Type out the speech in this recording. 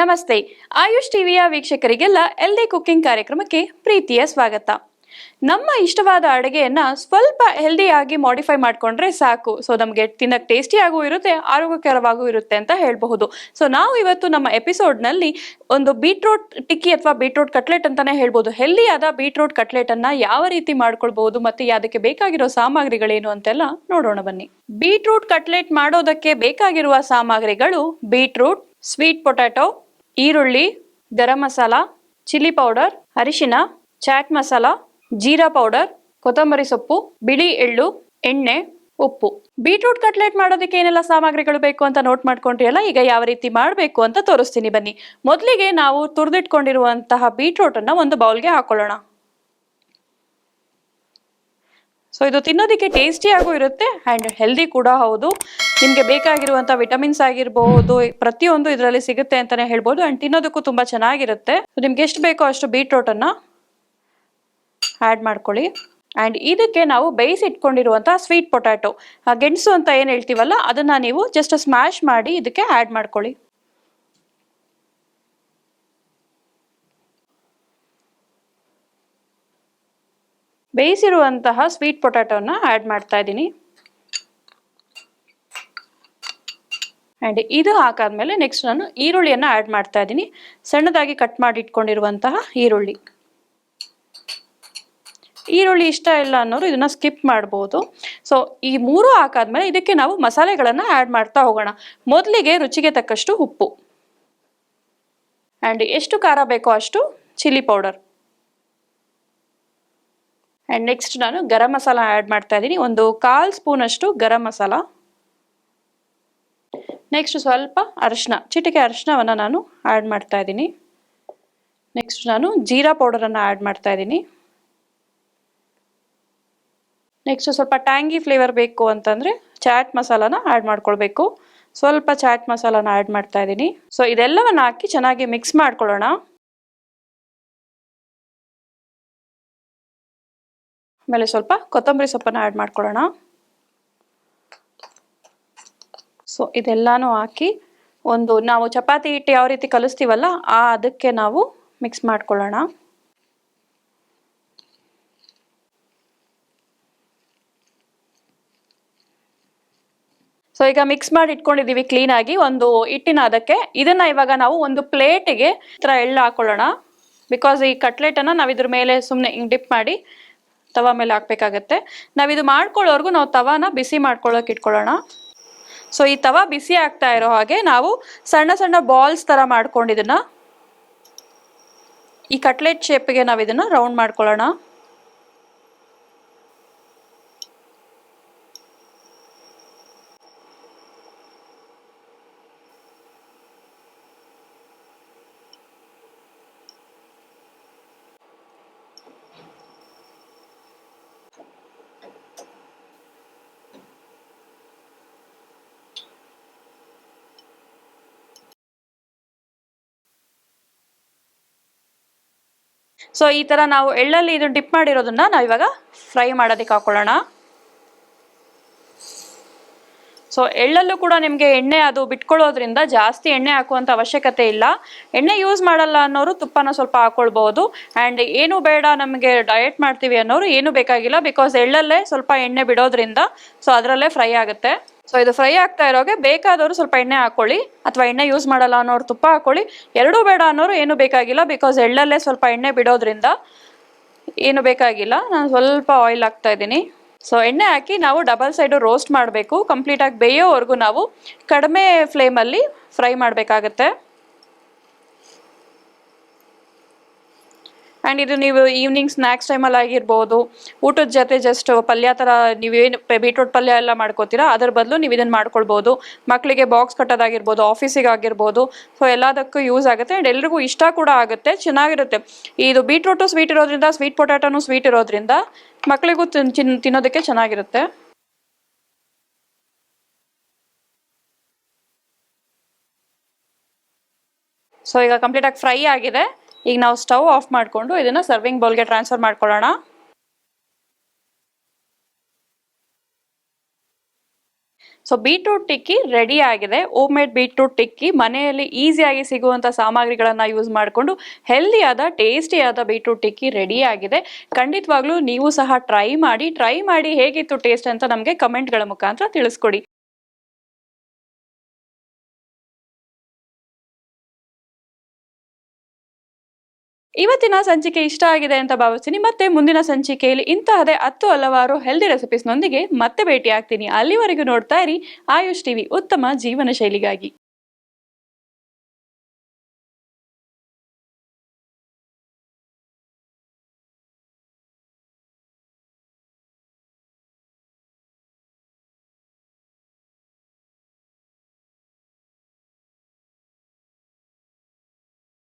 ನಮಸ್ತೆ. ಆಯುಷ್ ಟಿವಿಯ ವೀಕ್ಷಕರಿಗೆಲ್ಲ healthy cooking ಕಾರ್ಯಕ್ರಮಕ್ಕೆ ಪ್ರೀತಿಯ ಸ್ವಾಗತ. ನಮ್ಮ ಇಷ್ಟವಾದ ಅಡುಗೆಯನ್ನ ಸ್ವಲ್ಪ ಹೆಲ್ದಿಯಾಗಿ ಮಾಡಿಫೈ ಮಾಡ್ಕೊಂಡ್ರೆ ಸಾಕು. ಸೊ ನಮಗೆ ತಿನ್ನಕ್ಕೆ ಟೇಸ್ಟಿಯಾಗೂ ಇರುತ್ತೆ, ಆರೋಗ್ಯಕರವಾಗೂ ಇರುತ್ತೆ ಅಂತ ಹೇಳಬಹುದು. ಸೊ ನಾವು ಇವತ್ತು ನಮ್ಮ ಎಪಿಸೋಡ್ನಲ್ಲಿ ಒಂದು ಬೀಟ್ರೂಟ್ ಟಿಕ್ಕಿ ಅಥವಾ ಬೀಟ್ರೂಟ್ ಕಟ್ಲೆಟ್ ಅಂತಾನೆ ಹೇಳ್ಬೋದು. ಹೆಲ್ದಿಯಾದ ಬೀಟ್ರೂಟ್ ಕಟ್ಲೆಟ್ ಅನ್ನ ಯಾವ ರೀತಿ ಮಾಡ್ಕೊಳ್ಬಹುದು ಮತ್ತೆ ಅದಕ್ಕೆ ಬೇಕಾಗಿರೋ ಸಾಮಗ್ರಿಗಳೇನು ಅಂತೆಲ್ಲ ನೋಡೋಣ ಬನ್ನಿ. ಬೀಟ್ರೂಟ್ ಕಟ್ಲೆಟ್ ಮಾಡೋದಕ್ಕೆ ಬೇಕಾಗಿರುವ ಸಾಮಗ್ರಿಗಳು ಬೀಟ್ರೂಟ್ ಸ್ವೀಟ್ ಪೊಟ್ಯಾಟೊ ಈರುಳ್ಳಿ, ಗರಂ ಮಸಾಲ, ಚಿಲ್ಲಿ ಪೌಡರ್, ಅರಿಶಿನ, ಚಾಟ್ ಮಸಾಲ, ಜೀರಾ ಪೌಡರ್, ಕೊತ್ತಂಬರಿ ಸೊಪ್ಪು, ಬಿಳಿ ಎಳ್ಳು, ಎಣ್ಣೆ, ಉಪ್ಪು. ಬೀಟ್ರೂಟ್ ಕಟ್ಲೆಟ್ ಮಾಡೋದಕ್ಕೆ ಏನೆಲ್ಲ ಸಾಮಗ್ರಿಗಳು ಬೇಕು ಅಂತ ನೋಟ್ ಮಾಡ್ಕೊಂಡ್ರಿಯಲ್ಲ, ಈಗ ಯಾವ ರೀತಿ ಮಾಡಬೇಕು ಅಂತ ತೋರಿಸ್ತೀನಿ. ಬನ್ನಿ. ಮೊದಲಿಗೆ ನಾವು ತುರಿದಿಟ್ಕೊಂಡಿರುವಂತಹ ಬೀಟ್ರೂಟನ್ನು ಒಂದು ಬೌಲ್ಗೆ ಹಾಕೊಳ್ಳೋಣ. ಸೊ ಇದು ತಿನ್ನೋದಕ್ಕೆ ಟೇಸ್ಟಿಯಾಗೂ ಇರುತ್ತೆ ಆ್ಯಂಡ್ ಹೆಲ್ದಿ ಕೂಡ ಹೌದು. ನಿಮಗೆ ಬೇಕಾಗಿರುವಂಥ ವಿಟಮಿನ್ಸ್ ಆಗಿರಬಹುದು ಪ್ರತಿಯೊಂದು ಇದರಲ್ಲಿ ಸಿಗುತ್ತೆ ಅಂತಲೇ ಹೇಳ್ಬೋದು. ಆ್ಯಂಡ್ ತಿನ್ನೋದಕ್ಕೂ ತುಂಬ ಚೆನ್ನಾಗಿರುತ್ತೆ. ನಿಮ್ಗೆ ಎಷ್ಟು ಬೇಕೋ ಅಷ್ಟು ಬೀಟ್ರೋಟನ್ನು ಆ್ಯಡ್ ಮಾಡ್ಕೊಳ್ಳಿ. ಆ್ಯಂಡ್ ಇದಕ್ಕೆ ನಾವು ಬೇಯಿಸಿ ಇಟ್ಕೊಂಡಿರುವಂಥ ಸ್ವೀಟ್ ಪೊಟ್ಯಾಟೊ ಗೆಣಸು ಅಂತ ಏನು ಹೇಳ್ತೀವಲ್ಲ, ಅದನ್ನು ನೀವು ಜಸ್ಟ್ ಸ್ಮ್ಯಾಶ್ ಮಾಡಿ ಇದಕ್ಕೆ ಆ್ಯಡ್ ಮಾಡ್ಕೊಳ್ಳಿ. ಬೇಯಿಸಿರುವಂತಹ ಸ್ವೀಟ್ ಪೊಟ್ಯಾಟೋನ ಆ್ಯಡ್ ಮಾಡ್ತಾ ಇದ್ದೀನಿ. ಆ್ಯಂಡ್ ಇದು ಹಾಕಾದ್ಮೇಲೆ ನೆಕ್ಸ್ಟ್ ನಾನು ಈರುಳ್ಳಿಯನ್ನು ಆ್ಯಡ್ ಮಾಡ್ತಾ ಇದ್ದೀನಿ. ಸಣ್ಣದಾಗಿ ಕಟ್ ಮಾಡಿ ಇಟ್ಕೊಂಡಿರುವಂತಹ ಈರುಳ್ಳಿ. ಈರುಳ್ಳಿ ಇಷ್ಟ ಇಲ್ಲ ಅನ್ನೋರು ಇದನ್ನು ಸ್ಕಿಪ್ ಮಾಡ್ಬೋದು. ಸೊ ಈ ಮೂರು ಹಾಕಾದ್ಮೇಲೆ ಇದಕ್ಕೆ ನಾವು ಮಸಾಲೆಗಳನ್ನು ಆ್ಯಡ್ ಮಾಡ್ತಾ ಹೋಗೋಣ. ಮೊದಲಿಗೆ ರುಚಿಗೆ ತಕ್ಕಷ್ಟು ಉಪ್ಪು. ಆ್ಯಂಡ್ ಎಷ್ಟು ಖಾರ ಬೇಕೋ ಅಷ್ಟು ಚಿಲ್ಲಿ ಪೌಡರ್ ಆ್ಯಂಡ್ ನೆಕ್ಸ್ಟ್ ನಾನು ಗರಂ ಮಸಾಲ ಆ್ಯಡ್ ಮಾಡ್ತಾ ಇದ್ದೀನಿ. ಒಂದು ಕಾಲು ಸ್ಪೂನಷ್ಟು ಗರಂ ಮಸಾಲ. ನೆಕ್ಸ್ಟ್ ಸ್ವಲ್ಪ ಅರಶಿನ, ಚಿಟಿಕೆ ಅರಶಿನವನ್ನು ನಾನು ಆ್ಯಡ್ ಮಾಡ್ತಾ ಇದ್ದೀನಿ. ನೆಕ್ಸ್ಟ್ ನಾನು ಜೀರಾ ಪೌಡರನ್ನು ಆ್ಯಡ್ ಮಾಡ್ತಾ ಇದ್ದೀನಿ. ನೆಕ್ಸ್ಟ್ ಸ್ವಲ್ಪ ಟ್ಯಾಂಗಿ ಫ್ಲೇವರ್ ಬೇಕು ಅಂತಂದರೆ ಚಾಟ್ ಮಸಾಲಾನ ಆ್ಯಡ್ ಮಾಡ್ಕೊಳ್ಬೇಕು. ಸ್ವಲ್ಪ ಚಾಟ್ ಮಸಾಲಾನ ಆ್ಯಡ್ ಮಾಡ್ತಾ ಇದ್ದೀನಿ. ಸೊ ಇದೆಲ್ಲವನ್ನು ಹಾಕಿ ಚೆನ್ನಾಗಿ ಮಿಕ್ಸ್ ಮಾಡ್ಕೊಳ್ಳೋಣ. ಆಮೇಲೆ ಸ್ವಲ್ಪ ಕೊತ್ತಂಬರಿ ಸೊಪ್ಪನ್ನು ಆ್ಯಡ್ ಮಾಡ್ಕೊಳ್ಳೋಣ. ಸೊ ಇದೆಲ್ಲಾನು ಹಾಕಿ ಒಂದು ನಾವು ಚಪಾತಿ ಹಿಟ್ಟು ಯಾವ ರೀತಿ ಕಲಿಸ್ತೀವಲ್ಲ, ಆ ಅದಕ್ಕೆ ನಾವು ಮಿಕ್ಸ್ ಮಾಡ್ಕೊಳ್ಳೋಣ. ಸೊ ಈಗ ಮಿಕ್ಸ್ ಮಾಡಿ ಇಟ್ಕೊಂಡಿದ್ದೀವಿ ಕ್ಲೀನಾಗಿ ಒಂದು ಹಿಟ್ಟಿನ ಅದಕ್ಕೆ. ಇದನ್ನ ಇವಾಗ ನಾವು ಒಂದು ಪ್ಲೇಟಿಗೆ ಥರ ಎಳ್ಳು ಹಾಕೊಳ್ಳೋಣ. ಬಿಕಾಸ್ ಈ ಕಟ್ಲೆಟನ್ನು ನಾವು ಇದ್ರ ಮೇಲೆ ಸುಮ್ಮನೆ ಹಿಂಗೆ ಡಿಪ್ ಮಾಡಿ ತವಾ ಮೇಲೆ ಹಾಕ್ಬೇಕಾಗತ್ತೆ. ನಾವಿದು ಮಾಡ್ಕೊಳ್ಳೋರ್ಗು ನಾವು ತವಾನ ಬಿಸಿ ಮಾಡ್ಕೊಳ್ಳೋಕೆ ಇಟ್ಕೊಳ್ಳೋಣ. ಸೊ ಈ ತವ ಬಿಸಿ ಆಗ್ತಾ ಇರೋ ಹಾಗೆ ನಾವು ಸಣ್ಣ ಸಣ್ಣ ಬಾಲ್ಸ್ ಥರ ಮಾಡ್ಕೊಂಡು ಇದನ್ನ ಈ ಕಟ್ಲೆಟ್ ಶೇಪ್ಗೆ ನಾವು ಇದನ್ನ ರೌಂಡ್ ಮಾಡ್ಕೊಳ್ಳೋಣ. ಸೊ ಈ ಥರ ನಾವು ಎಳ್ಳಲ್ಲಿ ಇದು ಡಿಪ್ ಮಾಡಿರೋದನ್ನ ನಾವು ಇವಾಗ ಫ್ರೈ ಮಾಡೋದಕ್ಕೆ ಹಾಕೊಳ್ಳೋಣ. ಸೊ ಎಳ್ಳಲ್ಲೂ ಕೂಡ ನಿಮಗೆ ಎಣ್ಣೆ ಅದು ಬಿಟ್ಕೊಳ್ಳೋದ್ರಿಂದ ಜಾಸ್ತಿ ಎಣ್ಣೆ ಹಾಕುವಂಥ ಅವಶ್ಯಕತೆ ಇಲ್ಲ. ಎಣ್ಣೆ ಯೂಸ್ ಮಾಡಲ್ಲ ಅನ್ನೋರು ತುಪ್ಪನ ಸ್ವಲ್ಪ ಹಾಕೊಳ್ಬಹುದು ಆ್ಯಂಡ್ ಏನು ಬೇಡ ನಮಗೆ ಡಯಟ್ ಮಾಡ್ತೀವಿ ಅನ್ನೋರು ಏನು ಬೇಕಾಗಿಲ್ಲ ಬಿಕಾಸ್ ಎಳ್ಳಲ್ಲೇ ಸ್ವಲ್ಪ ಎಣ್ಣೆ ಬಿಡೋದ್ರಿಂದ ಸೊ ಅದರಲ್ಲೇ ಫ್ರೈ ಆಗುತ್ತೆ. ಸೊ ಇದು ಫ್ರೈ ಆಗ್ತಾ ಇರೋಗೆ ಬೇಕಾದವರು ಸ್ವಲ್ಪ ಎಣ್ಣೆ ಹಾಕೊಳ್ಳಿ ಅಥವಾ ಎಣ್ಣೆ ಯೂಸ್ ಮಾಡಲ್ಲ ಅನ್ನೋರು ತುಪ್ಪ ಹಾಕೊಳ್ಳಿ. ಎರಡೂ ಬೇಡ ಅನ್ನೋರು ಏನು ಬೇಕಾಗಿಲ್ಲ ಬಿಕಾಸ್ ಎಳ್ಳಲ್ಲೇ ಸ್ವಲ್ಪ ಎಣ್ಣೆ ಬಿಡೋದ್ರಿಂದ ಏನು ಬೇಕಾಗಿಲ್ಲ. ನಾನು ಸ್ವಲ್ಪ ಆಯಿಲ್ ಹಾಕ್ತಾ ಇದ್ದೀನಿ. ಸೊ ಎಣ್ಣೆ ಹಾಕಿ ನಾವು ಡಬಲ್ ಸೈಡು ರೋಸ್ಟ್ ಮಾಡಬೇಕು. ಕಂಪ್ಲೀಟಾಗಿ ಬೇಯೋವರೆಗೂ ನಾವು ಕಡಿಮೆ ಫ್ಲೇಮಲ್ಲಿ ಫ್ರೈ ಮಾಡಬೇಕಾಗತ್ತೆ. ಆ್ಯಂಡ್ ಇದು ನೀವು ಈವ್ನಿಂಗ್ ಸ್ನ್ಯಾಕ್ಸ್ ಟೈಮಲ್ಲಿ ಆಗಿರ್ಬೋದು, ಊಟದ ಜೊತೆ ಜಸ್ಟ್ ಪಲ್ಯ ಥರ ನೀವೇನು ಬೀಟ್ರೋಟ್ ಪಲ್ಯ ಎಲ್ಲ ಮಾಡ್ಕೋತೀರ, ಅದ್ರ ಬದಲು ನೀವು ಇದನ್ನು ಮಾಡ್ಕೊಳ್ಬೋದು. ಮಕ್ಕಳಿಗೆ ಬಾಕ್ಸ್ ಕಟ್ಟೋದಾಗಿರ್ಬೋದು ಆಫೀಸಿಗೆ ಆಗಿರ್ಬೋದು ಸೊ ಎಲ್ಲದಕ್ಕೂ ಯೂಸ್ ಆಗುತ್ತೆ ಆ್ಯಂಡ್ ಎಲ್ರಿಗೂ ಇಷ್ಟ ಕೂಡ ಆಗುತ್ತೆ, ಚೆನ್ನಾಗಿರುತ್ತೆ. ಇದು ಬೀಟ್ರೋಟು ಸ್ವೀಟ್ ಇರೋದ್ರಿಂದ ಸ್ವೀಟ್ ಪೊಟ್ಯಾಟೋನು ಸ್ವೀಟ್ ಇರೋದ್ರಿಂದ ಮಕ್ಕಳಿಗೂ ತಿನ್ ತಿನ್ ತಿನ್ನೋದಕ್ಕೆ ಚೆನ್ನಾಗಿರುತ್ತೆ. ಸೊ ಈಗ ಕಂಪ್ಲೀಟಾಗಿ ಫ್ರೈ ಆಗಿದೆ. ಈಗ ನಾವು ಸ್ಟವ್ ಆಫ್ ಮಾಡಿಕೊಂಡು ಇದನ್ನು ಸರ್ವಿಂಗ್ ಬೌಲ್ಗೆ ಟ್ರಾನ್ಸ್ಫರ್ ಮಾಡ್ಕೊಳ್ಳೋಣ. ಸೊ ಬೀಟ್ರೂಟ್ ಟಿಕ್ಕಿ ರೆಡಿ ಆಗಿದೆ. ಓಮ್ ಮೇಡ್ ಬೀಟ್ರೂಟ್ ಟಿಕ್ಕಿ ಮನೆಯಲ್ಲಿ ಈಸಿಯಾಗಿ ಸಿಗುವಂಥ ಸಾಮಗ್ರಿಗಳನ್ನು ಯೂಸ್ ಮಾಡಿಕೊಂಡು ಹೆಲ್ದಿಯಾದ ಟೇಸ್ಟಿಯಾದ ಬೀಟ್ರೂಟ್ ಟಿಕ್ಕಿ ರೆಡಿ ಆಗಿದೆ. ಖಂಡಿತವಾಗ್ಲೂ ನೀವು ಸಹ ಟ್ರೈ ಮಾಡಿ ಟ್ರೈ ಮಾಡಿ ಹೇಗಿತ್ತು ಟೇಸ್ಟ್ ಅಂತ ನಮಗೆ ಕಮೆಂಟ್ಗಳ ಮುಖಾಂತರ ತಿಳಿಸ್ಕೊಡಿ. ಇವತ್ತಿನ ಸಂಚಿಕೆ ಇಷ್ಟ ಆಗಿದೆ ಅಂತ ಭಾವಿಸ್ತೀನಿ. ಮತ್ತೆ ಮುಂದಿನ ಸಂಚಿಕೆಯಲ್ಲಿ ಇಂತಹದೇ ಹತ್ತು ಹಲವಾರು ಹೆಲ್ದಿ ರೆಸಿಪೀಸ್ನೊಂದಿಗೆ ಮತ್ತೆ ಭೇಟಿ ಆಗ್ತೀನಿ ಅಲ್ಲಿವರೆಗೂ ನೋಡ್ತಾ ಇರಿ ಆಯುಷ್ ಟಿವಿ ಉತ್ತಮ ಜೀವನ ಶೈಲಿಗಾಗಿ.